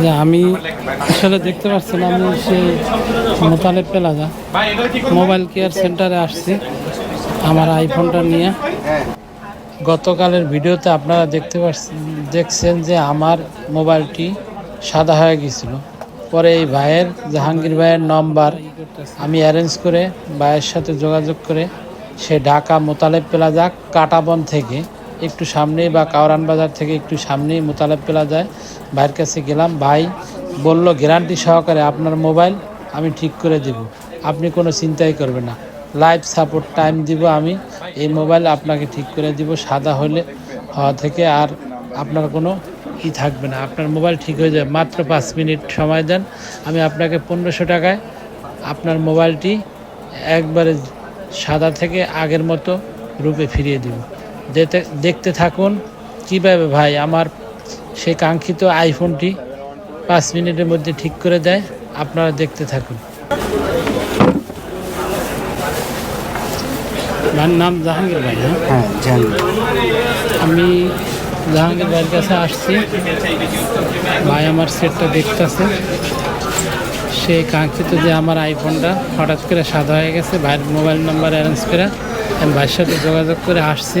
যে আমি আসলে দেখতে পাচ্ছি না আমি সেই মোতালেব প্লাজা মোবাইল কেয়ার সেন্টারে আসছি আমার আইফোনটা নিয়ে। গতকালের ভিডিওতে আপনারা দেখতে পাচ্ছেন দেখছেন যে আমার মোবাইলটি সাদা হয়ে গিয়েছিল পরে এই ভাইয়ের জাহাঙ্গীর ভাইয়ের নম্বর আমি অ্যারেঞ্জ করে ভাইয়ের সাথে যোগাযোগ করে সে ঢাকা মোতালেব প্লাজা কাটাবন থেকে একটু সামনেই বা কাওরান বাজার থেকে একটু সামনেই মোতালেব প্লাজায় ভাইয়ের কাছে গেলাম, ভাই, বলল, গ্যারান্টি সহকারে আপনার মোবাইল আমি ঠিক করে দেব। আপনি কোনো চিন্তাই করবেন না। লাইভ সাপোর্ট টাইম দিব আমি। এই মোবাইল আপনাকে ঠিক করে দিব। সাদা হলে, হওয়া থেকে আর আপনার কোনো ই থাকবে না। আপনার মোবাইল ঠিক হয়ে যাবে। মাত্র পাঁচ মিনিট সময় দেন। আমি আপনাকে পনেরোশো টাকায় আপনার মোবাইলটি একবারে সাদা থেকে আগের মতো রূপে ফিরিয়ে দিব। দেখতে থাকুন। কীভাবে ভাই আমার সেই কাঙ্ক্ষিত আইফোনটি পাঁচ মিনিটের মধ্যে ঠিক করে দেয় আপনারা দেখতে থাকুন। ভাইয়ের নাম জাহাঙ্গীর ভাই হ্যাঁ? হ্যাঁ আমি জাহাঙ্গীর ভাইয়ের কাছে আসছি। ভাই আমার সেটটা দেখতেছে। সেই কাঙ্ক্ষিত যে আমার আইফোনটা হঠাৎ করে সাদা হয়ে গেছে ভাইয়ের মোবাইল নাম্বার অ্যারেঞ্জ করে আমি ভাইয়ের সাথে যোগাযোগ করে আসছি।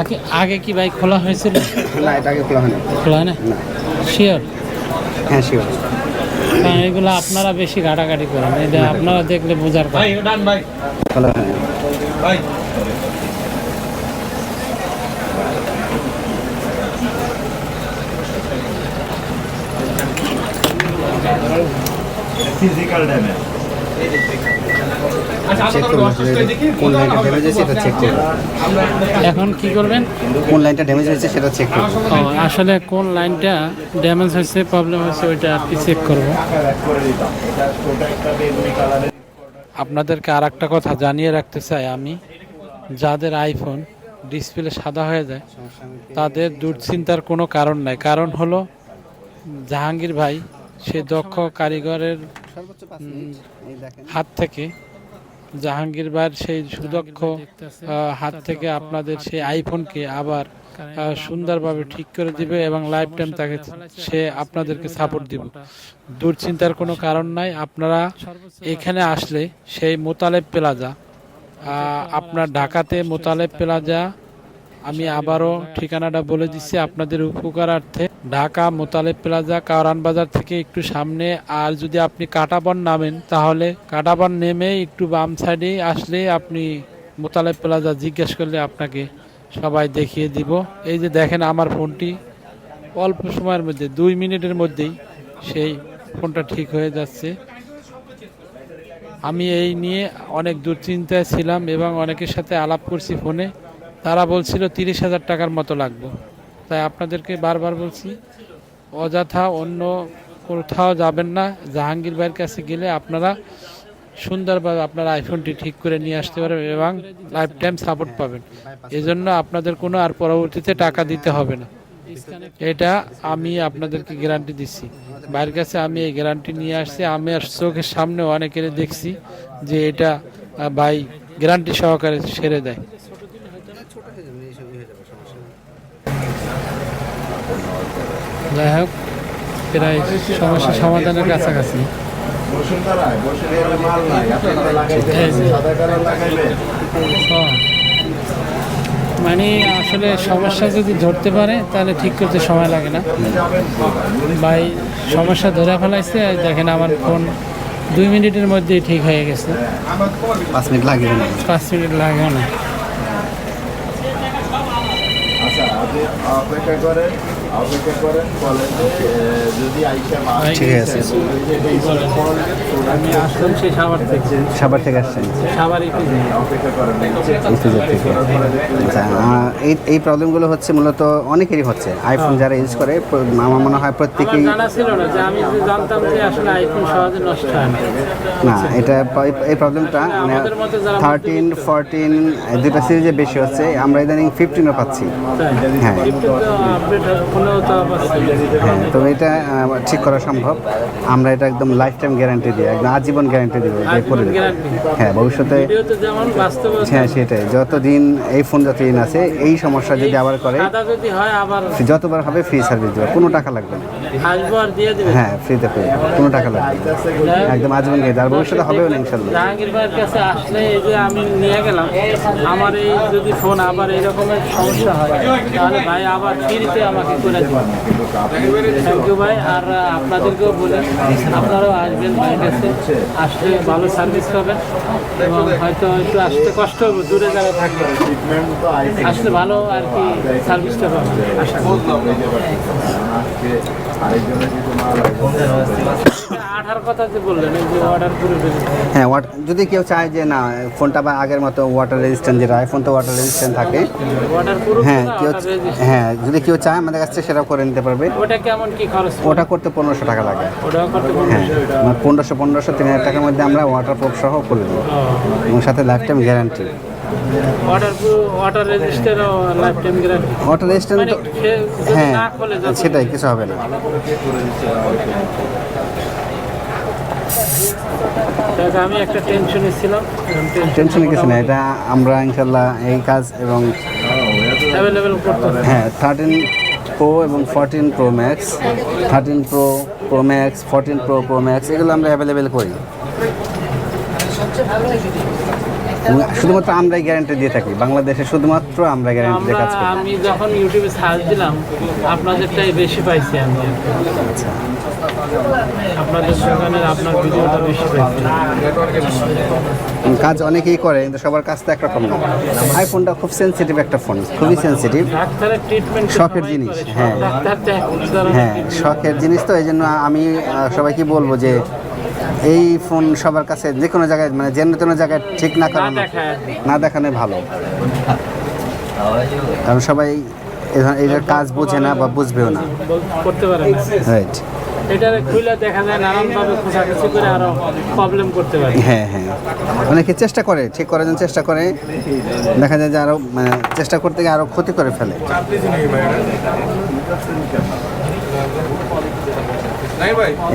আগে আগে কি ভাই খোলা হয়েছিল? না এটাকে খোলা হয়নি। খোলা হয় না? না। শিওর হ্যাঁ শিওর কারণ এগুলো আপনারা বেশি ঘাটাঘাটি করেন। এটা আপনারা দেখলে বোঝার কথা। খোলা হয়নি। ফিজিক্যাল ড্যামেজ কোন লাইনটা ড্যামেজ হয়েছে চেক এখন কি করবেন? কোন লাইনটা ড্যামেজ হয়েছে সেটা চেক করব আসলে কোন লাইনটা ড্যামেজ হয়েছে প্রবলেম হয়েছে ওইটা আর কি চেক করব। আপনাদেরকে আর একটা কথা জানিয়ে রাখতে চাই আমি। যাদের আইফোন ডিসপ্লে সাদা হয়ে যায় তাদের দুশ্চিন্তার কোনো কারণ নাই। কারণ হলো জাহাঙ্গীর ভাই সে দক্ষ কারিগরের হাত থেকে জাহাঙ্গীর ভাইয়ের সেই সুদক্ষ হাত থেকে আপনাদের সেই আইফোনকে আবার আহ, সুন্দরভাবে ঠিক করে দিবে এবং লাইফ টাইম তাকে সে আপনাদেরকে সাপোর্ট দিব। দুশ্চিন্তার কোনো কারণ নাই। আপনারা এখানে আসলে সেই মোতালেব প্লাজা আহ, আপনার ঢাকাতে মোতালেব প্লাজা আমি আবারও ঠিকানাটা বলে দিচ্ছি আপনাদের উপকারার্থে। ঢাকা মোতালেব প্লাজা, কাওরান বাজার থেকে একটু সামনে। আর যদি আপনি কাটাবন নামেন, তাহলে কাটাবন নেমে একটু বাম সাইডে আসলে আপনি মোতালেব প্লাজা জিজ্ঞেস করলে আপনাকে সবাই দেখিয়ে দিব। এই যে দেখেন আমার ফোনটি, অল্প সময়ের মধ্যে, দুই মিনিটের মধ্যেই সেই ফোনটা ঠিক হয়ে যাচ্ছে। আমি এই নিয়ে অনেক দুশ্চিন্তায় ছিলাম এবং অনেকের সাথে আলাপ করছি ফোনে। তারা বলছিল তিরিশ হাজার টাকার মতো লাগবে। তাই আপনাদেরকে বারবার বলছি, অযথা অন্য কোথাও যাবেন না, জাহাঙ্গীর ভাইয়ের কাছে গেলে আপনারা সুন্দরভাবে আপনার আইফোনটি ঠিক করে নিয়ে আসতে পারবেন এবং লাইফ টাইম সাপোর্ট পাবেন। এজন্য আপনাদের কোনো আর পরবর্তীতে টাকা দিতে হবে না। এটা আমি আপনাদেরকে গ্যারান্টি দিচ্ছি। বাইরের কাছে আমি এই গ্যারান্টি নিয়ে আসছি। আমি আর চোখের সামনে অনেকের দেখছি যে এটা ভাই গ্যারান্টি সহকারে সেরে দেয়। যাই হোক প্রায় সমস্যা সমাধানের কাছাকাছি। হ্যাঁ। মানে আসলে সমস্যা যদি ধরতে পারে তাহলে ঠিক করতে সময় লাগে না। ভাই সমস্যা ধরে ফেলাইছে আর দেখেন আমার ফোন দুই মিনিটের মধ্যেই ঠিক হয়ে গেছে। পাঁচ মিনিট লাগবে না। পাঁচ মিনিট লাগে না। আচ্ছা আপনি অপেক্ষা করেন। অপেক্ষা করেন বলেন যদি আইসা ঠিক আছে। আমি আসলাম সেই সাবার থেকে। সাবার থেকে আসছেন। অপেক্ষা করেন। আচ্ছা এই এই প্রবলেমগুলো হচ্ছে মূলত অনেকেরই হচ্ছে। আইফোন যারা ইউজ করে আমার মনে হয় প্রত্যেকেই জানা ছিল না যে আমি জানতাম যে আসলে আইফোন সহজে নষ্ট হয় না। না এটা এই প্রবলেমটা মানে থার্টিন ফোরটিন দুটা সিরিজে বেশি হচ্ছে। আমরা ইদানিং ফিফটিনও পাচ্ছি। হ্যাঁ। তো হ্যাঁ তো এটা ঠিক করা সম্ভব। আমরা এটা একদম লাইফ টাইম গ্যারান্টি দিই একদম আজীবন গ্যারান্টি দিব যে করে দেব। হ্যাঁ ভবিষ্যতে হ্যাঁ সেটাই। যতদিন এই ফোন যতদিন আছে এই সমস্যা যদি আবার করে হয় যতবার হবে ফ্রি সার্ভিস দেবে। কোনো টাকা লাগবে না। হ্যাঁ ফ্রিতে পেয়ে কোনো টাকা লাগবে একদম আজীবন গ্যারান্টি আর ভবিষ্যতে হবেও না ইনশাল্লাহ জাহাঙ্গীর ভাইয়ের কাছে আসলে এই যে আমি নিয়ে গেলাম আমার এই যদি ফোন আবার সমস্যা হয় তাহলে ভাই আবার ফ্রিতে আমাকে করে থ্যাংক ইউ ভাই, আর আপনাদেরকেও বলে, আপনারাও আসবেন ভাইয়ের কাছে, আসলে ভালো সার্ভিস পাবেন এবং হয়তো একটু আসতে কষ্ট দূরে যারা থাকবে। আসলে ভালো আর কি সার্ভিসটা পাবেন। হ্যাঁ যদি কেউ চায় যে না ফোনটা বা আগের মতো ওয়াটার রেজিস্ট্যান্ট যেটা আইফোন তো ওয়াটার রেজিস্ট্যান্ট থাকে হ্যাঁ কেউ হ্যাঁ যদি কেউ চায় আমাদের কাছ থেকে সেটাও করে নিতে পারবে। ওটা কেমন কি খরচ? ওটা করতে পনেরোশো টাকা লাগে। হ্যাঁ মানে পনেরোশো পনেরোশো তিন হাজার টাকার মধ্যে আমরা ওয়াটার প্রুফ সহ করে দেবো। এবং সাথে lifetime guarantee lifetime guarantee water resistant হ্যাঁ না সেটাই কিছু হবে না। আমি একটা টেনশনে ছিলাম। টেনশনে কিছু নেই এটা আমরা ইনশাল্লাহ এই কাজ এবং অ্যাভেলেবেল করতে হ্যাঁ থার্টিন প্রো এবং fourteen pro max thirteen pro pro max fourteen pro pro max এগুলো আমরা অ্যাভেলেবেল করি। শুধুমাত্র আমরাই গ্যারান্টি দিয়ে থাকি। বাংলাদেশে শুধুমাত্র আমরা গ্যারান্টি দিয়ে কাজ করি। আমি যখন ইউটিউবে সার্চ দিলাম আপনাদেরটাই বেশি পাইছি আমি আপনাদের দোকানের আপনার ভিডিওটা বেশি পাইছি। কাজ অনেকেই করে কিন্তু সবার কাজ তো একরকম না। আইফোনটা খুব সেনসিটিভ একটা ফোন খুবই সেনসিটিভ ডাক্তারের ট্রিটমেন্ট শখের জিনিস, হ্যাঁ। হ্যাঁ শখের জিনিস তো এই জন্য আমি সবাইকে বলব যে এই ফোন সবার কাছে যে কোনো জায়গায় মানে যে কোনো জায়গায় ঠিক না করানো আর। না দেখানোই ভালো। কারণ সবাই এটার কাজ বোঝে না বা বুঝবেও না। করতে পারে রাইট এটা খুলে দেখা যায় নানানভাবে খোঁচাখুচি করে আরও প্রবলেম করতে পারে। হ্যাঁ হ্যাঁ। অনেকে চেষ্টা করে ঠিক করার জন্য চেষ্টা করে। দেখা যায় যে আরও মানে চেষ্টা করতে গিয়ে আরও ক্ষতি করে ফেলে।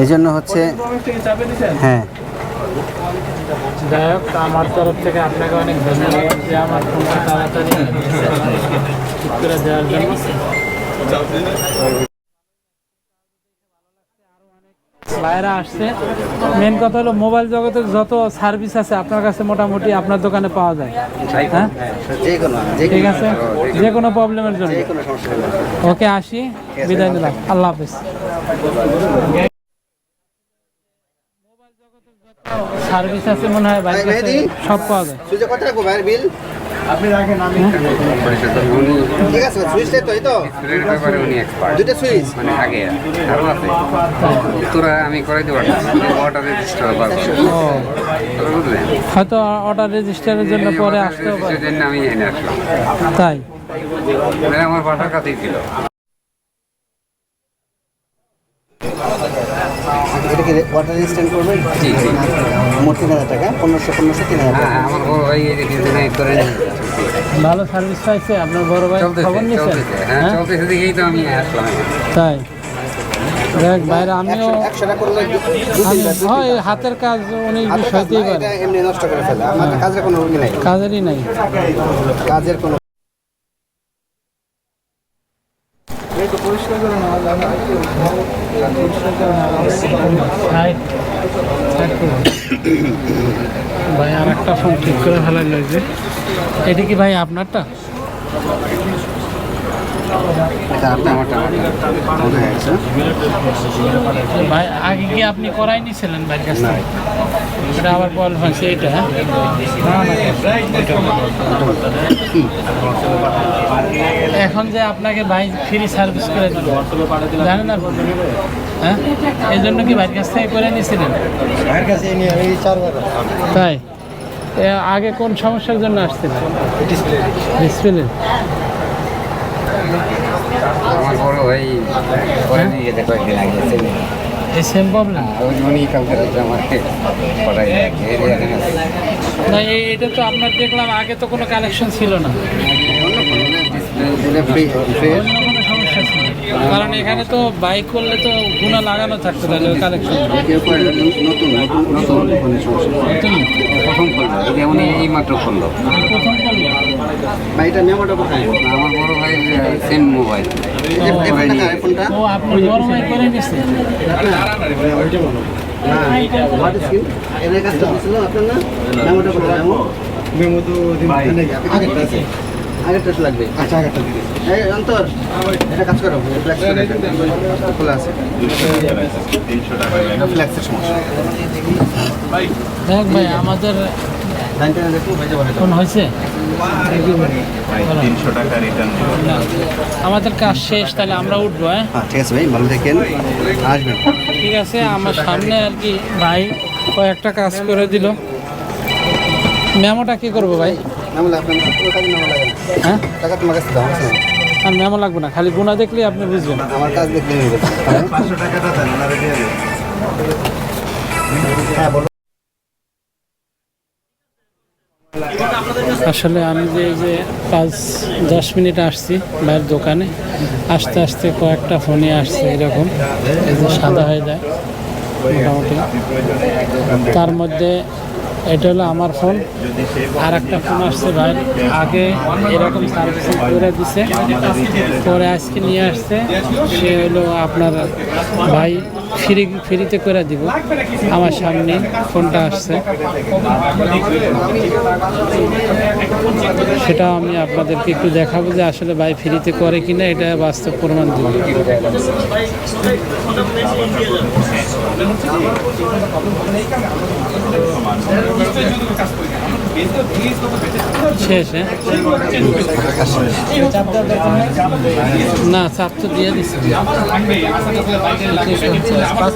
এই জন্য হচ্ছে হ্যাঁ। যাই হোক আমার তরফ থেকে আপনাকে অনেক ধন্যবাদ যে আমার ফোনটা তাড়াতাড়ি ঠিক করে দেওয়ার জন্য। বাইরে আসছে। মেন কথা হলো মোবাইল জগতের যত সার্ভিস আছে আপনার কাছে মোটামুটি আপনার দোকানে পাওয়া যায়। হ্যাঁ? ঠিক আছে? যে কোনো প্রবলেমের জন্য। ওকে আসি। বিদায় নিলাম। আল্লাহ হাফিজ। সার্ভিস আছে মনে হয় বাইক ভাই, সব পাওয়া যায়। ভাইয়ের বিল আপনি রাখেন আমি ঠিক আছে সুইচটাই তো এই তো। এর ব্যাপারে উনি এক্সপার্ট দুইটা সুইচ। মানে আগে আরও আছে। তোরা আমি করে দেবো ওয়াটার রেজিস্টার পারব বুঝলেন? হয়তো অর্ডার রেজিস্টারের জন্য পরে আসতেও পারে। জন্য আমি এনে আসলাম তাই। মানে আমার বাসার কাছেই ছিল। এটা কি ওয়াটার রেজিস্ট্যান্ট করবেন। মোট তিন হাজার টাকা পনেরোশো পনেরোশো তিন হাজার হ্যাঁ টাকা আমার বড় ভাই এই করে ভালো সার্ভিস পাইছে আপনার বড় ভাই খবর নিয়েছেন হ্যাঁ হ্যাঁ? চলতেছে দেখেই তো আমি আসলাম। তাই। দেখ বাইরে আমিও হয় হাতের কাজ অনেক বিষয়তেই পারে এমনি নষ্ট করে ফেলে। আমাদের কাজের কোনো রুগী নাই। কাজেরই নাই। কাজের কোনো Right. ভাই আর একটা ফোন ঠিক করে ফেলাই যে। এটা কি ভাই আপনারটা? ভাই আগে কি আপনি করাই নিছিলেন ভাইয়ের কাছ থেকে? এটা আবার কল হয়েছে এটা হ্যাঁ? এখন যে আপনাকে ভাই ফ্রি সার্ভিস করে দিল জানেন আপনি হ্যাঁ? এই জন্য কি ভাইয়ের কাছ থেকে করে চারবার তাই? আগে কোন সমস্যার জন্য আসছিলেন? ডিসপ্লে ভাই করে নিয়ে যেতে কয়েকদিন আগে ছেলে এই সেম প্রবলেম ওই উনি কাউকে রাখতে আমাকে পড়াই না এটা তো আপনার দেখলাম আগে তো কোনো কালেকশন ছিল না। কারণ এখানে তো বাইক করলে তো গুণা লাগানো থাকতো তাহলে ওই কালেকশন কেউ নতুন নতুন নতুন প্রথম করল এই যে উনি এই মাত্র করল প্রথম করল বা এটা মেমোটা কোথায়? আমার বড় ভাই সেম মোবাইল। ও বড় ভাই করে আগেরটা লাগবে। আচ্ছা আগেরটা দিদি এই অন্তর এটা কাজ করো ফ্ল্যাক্স খোলা আছে। ফ্ল্যাক্সের সমস্যা। দেখ ভাই আমাদের ফোন হয়েছে। আমাদের কাজ শেষ তাহলে আমরা উঠবো হ্যাঁ? হ্যাঁ ঠিক আছে ভাই ভালো থাকেন। আসবেন। ঠিক আছে আমার সামনে আর কি ভাই কয়েকটা কাজ করে দিল। মেমোটা কি করব ভাই? হ্যাঁ? টাকা তোমার কাছে দাও না। আর মেমো লাগবে না খালি গুণা দেখলে আপনি বুঝবেন। আমার কাজ দেখলে পাঁচশো টাকাটা দেন আসলে আমি যে যে পাঁচ, দশ মিনিট আসছি ভাইয়ের দোকানে, আস্তে আস্তে কয়েকটা ফোনে আসছে এরকম সাদা হয়ে যায়, মোটামুটি। তার মধ্যে এটা হলো আমার ফোন আর একটা ফোন আসছে ভাই আগে এরকম সার্ভিসিং করে দিছে, পরে আজকে নিয়ে আসছে, সে হলো আপনার ভাই ফ্রি, ফ্রিতে করে দিব। আমার সামনে ফোনটা আসছে। সেটা আমি আপনাদেরকে একটু দেখাবো যে আসলে ভাই ফ্রিতে করে কিনা, এটা বাস্তব প্রমাণ দিব। শেষ হ্যাঁ? না চাপ তো দিয়ে দিচ্ছে পাঁচ